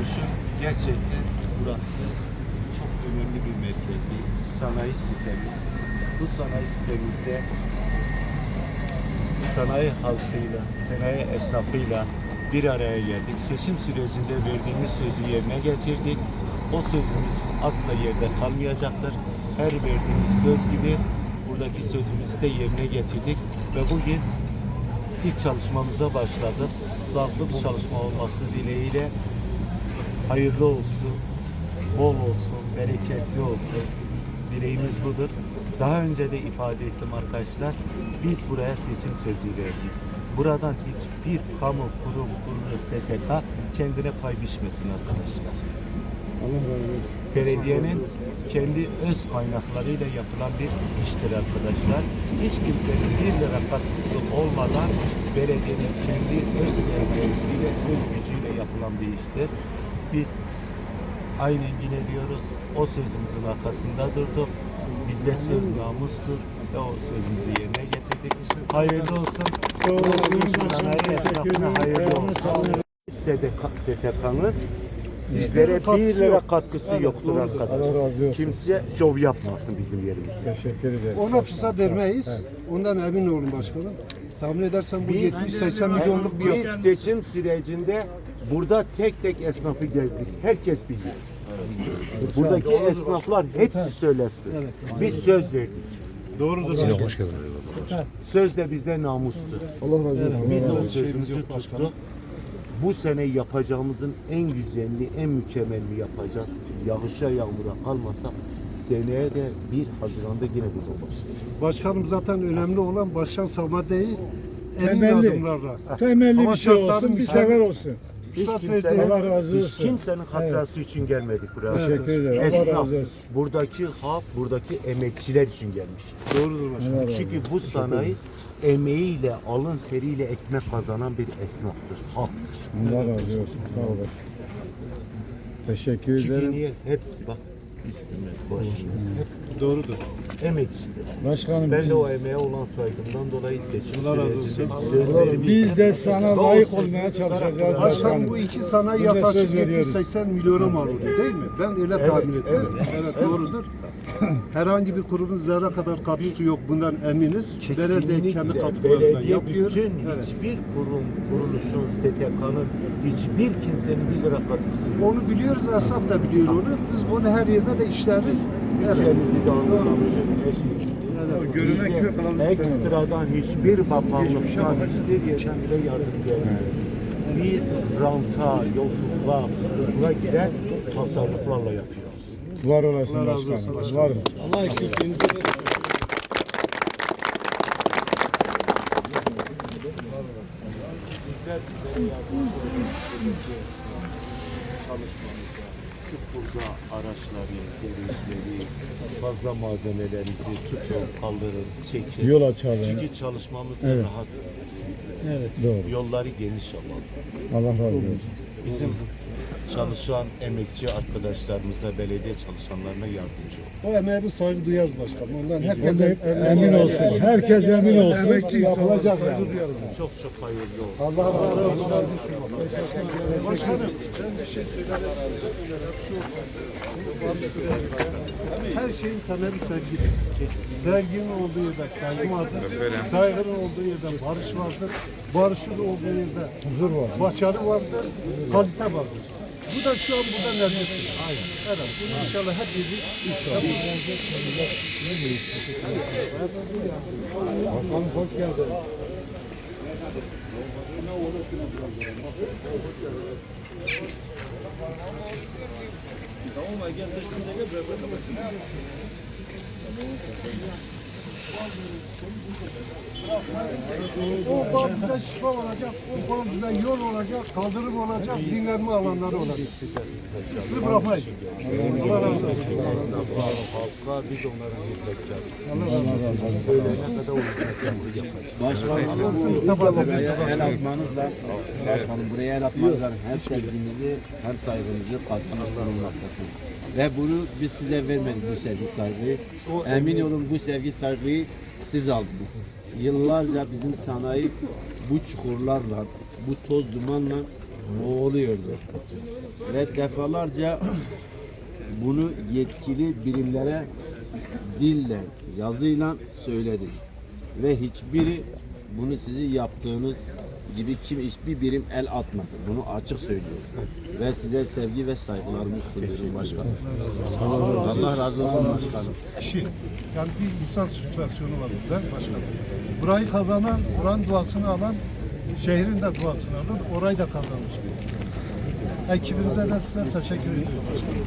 kuruluşu gerçekten burası çok önemli bir merkezi sanayi sitemiz. Bu sanayi sitemizde sanayi halkıyla, sanayi esnafıyla bir araya geldik. Seçim sürecinde verdiğimiz sözü yerine getirdik. O sözümüz asla yerde kalmayacaktır. Her verdiğimiz söz gibi buradaki sözümüzü de yerine getirdik ve bugün ilk çalışmamıza başladık. Sağlıklı bir çalışma olması dileğiyle hayırlı olsun, bol olsun, bereketli olsun. Dileğimiz budur. Daha önce de ifade ettim arkadaşlar. Biz buraya seçim sözü verdik. Buradan hiçbir kamu kurum, kuruluş, STK kendine pay biçmesin arkadaşlar. Belediyenin kendi öz kaynaklarıyla yapılan bir iştir arkadaşlar. Hiç kimsenin bir lira katkısı olmadan belediyenin kendi öz sermayesiyle, öz gücüyle yapılan bir iştir. Biz aynen yine diyoruz. O sözümüzün arkasında durduk. Bizde söz namustur ve o sözümüzü yerine getirdik. Hayırlı olsun. Sanayi esnafına hayırlı olsun. STK'nın sizlere bir lira katkısı yoktur arkadaşlar. Kimse şov yapmasın bizim yerimizde. Teşekkür ederim. Ona fırsat vermeyiz. Ondan emin olun başkanım. Tahmin edersem bu 70-80 milyonluk bir Biz seçim sürecinde burada tek tek esnafı gezdik. Herkes biliyor. Buradaki esnaflar hepsi söylesin. Biz söz verdik. Doğrudur. Hoş geldin. Söz de bizde namustur. Allah razı olsun. Biz de o sözümüzü tuttuk. Bu sene yapacağımızın en güzelini, en mükemmelini yapacağız. Yağışa, yağmura kalmasa seneye de 1 Haziran'da yine burada başlayacağız. Başkanım zaten önemli olan başkan savma değil. Emin Temelli. adımlarla. Temelli Ama bir şey olsun, bir sefer olsun. Hiç Fırsat kimsenin. Allah razı hiç olsun. kimsenin hatırası için gelmedik buraya. Teşekkür ederim. Allah Esnaf, razı olsun. buradaki halk, buradaki emekçiler için gelmiş. Doğrudur başkanım. Çünkü bu sanayi emeğiyle, alın teriyle ekmek kazanan bir esnaftır, halktır. Allah razı olsun. Sağ olasın. Teşekkür Çünkü ederim. niye? Hepsi bak üstümüz, başımız, hep Doğrudur. emekçidir. Başkanım Ben biz, de o emeğe olan saygımdan dolayı seçim Allah razı olsun. biz de sana layık olmaya çalışacağız Başkanım bu iki de yaklaşık söz veriyoruz. 70-80 milyona mal oluyor değil mi? Ben öyle tahmin ettim. Evet, doğrudur. Herhangi bir kurumun zerre kadar katkısı yok. Bundan eminiz. Belediye kendi katkılarından yapıyor. bütün Evet. hiçbir kurum, kuruluşun, STK'nın hiçbir kimsenin bir lira katkısı yok. Onu biliyoruz, esnaf da biliyor onu. Biz bunu her yerde de işleriz. Evet. Bütçemizi dağıtmamışız, eşimizi. Görünen. Bize ekstradan hiçbir bakanlıktan, hiçbir yerden bile yardım gelmiyor. Biz ranta, yolsuzluğa, hızla giren tasarruflarla yapıyoruz. Var olasın başkanım. Var. Allah eksikliğinizi Sizler bize yardımcı çalışmamıza, şu kurda araçları, gereçleri, fazla malzemelerinizi tutun, kaldırın, çekin. Yol açalım. Çünkü çalışmamız Evet. rahat. Doğru. Yolları geniş alalım. Allah razı olsun. Bizim çalışan emekçi arkadaşlarımıza, belediye çalışanlarına yardımcı olun. O emeğe bir saygı duyarız başkanım. Ondan herkese Emin, emin olsun. Herkes emin olsun. Emekçi Yapılacak saygı yani. Çok çok hayırlı olsun. Allah razı olsun. Başkanım sen bir şey söylemek her şeyin temeli sevgidir. Sevginin olduğu yerde saygı vardır. Saygının olduğu yerde barış vardır. Barışın olduğu yerde huzur var. Başarı vardır. Kalite vardır. Bu da şu an burada neredeyse. Aynen. Evet. Bunu inşallah hep birlik inşallah. Başkanım hoş geldin. O bağ bize şifa olacak, o bağ bize yol olacak, kaldırım olacak, dinlenme alanları olacak. Sizi bırakmayız. Allah razı olsun. Halka biz onların hizmetleri. Söyleyene kadar o hizmetleri yapacağız. Buraya el atmanızla, başkanım buraya el atmanızla hem sevginizi hem saygınızı kazanmış bulunmaktasınız. Ve bunu biz size vermedik bu sevgi saygıyı. Emin olun bu sevgi saygıyı siz aldınız. Yıllarca bizim sanayi bu çukurlarla, bu toz dumanla boğuluyordu. Ve defalarca bunu yetkili birimlere dille, yazıyla söyledik. Ve hiçbiri bunu sizi yaptığınız gibi kim hiçbir birim el atmadı. Bunu açık söylüyorum. Ve size sevgi ve saygılarımı sunuyorum başkanım. Allah razı olsun başkanım. kişi. Yani bir insan sirkülasyonu var burada başkanım. Burayı kazanan, buranın duasını alan, şehrin de duasını alan, orayı da kazanmış. Ekibinize de size teşekkür ediyorum başkanım.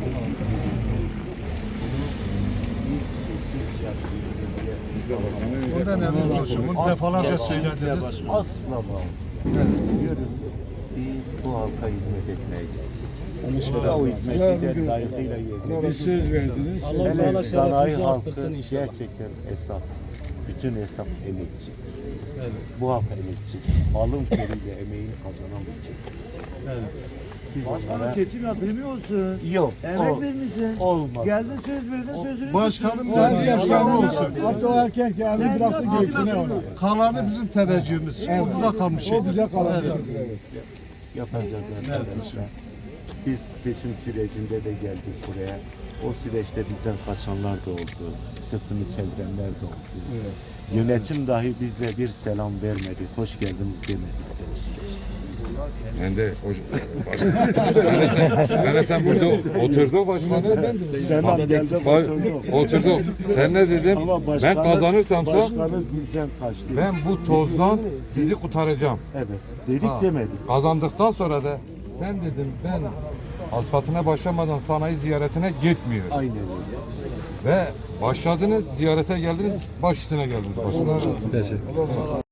Ondan emin. Bunu defalarca söylediniz. Asla bağlı. Diyoruz biz bu halka hizmet etmeye geldik. Ve o hizmeti de layıkıyla yerine Bir söz verdiniz. Hele sanayi halkı gerçekten esnaf, bütün esnaf emekçi. Bu halk emekçi. Alın teriyle emeğini kazanan bir kesim. Biz onlara... Seçim yaptırmıyorsun. Yok, Emek vermişsin. olmaz. Geldin söz verdin sözünü Başkanım yaşam sağ olsun. Hatta o erkek geldi bıraktı geçine ona. Kalanı bizim teveccühümüz. O bize kalmış. O bize kalan bir şey. Evet. arkadaşlar. Biz seçim sürecinde de geldik buraya. O süreçte bizden kaçanlar da oldu. Sırtını çevirenler de oldu. Yönetim dahi bizle bir selam vermedi. Hoş geldiniz demedi bize o süreçte. Ben de o, ben de sen, ben de sen burada. Selam geldi Ba- oturduk. oturduk. Sen ne dedin? Ama Ben bizden kaçtı. ben bu tozdan sizi kurtaracağım. Evet. Dedik demedik. Kazandıktan sonra da sen dedim ben asfaltına başlamadan sanayi ziyaretine gitmiyorum. Aynen öyle. Ve başladınız, ziyarete geldiniz, baş üstüne geldiniz başkanım. Teşekkür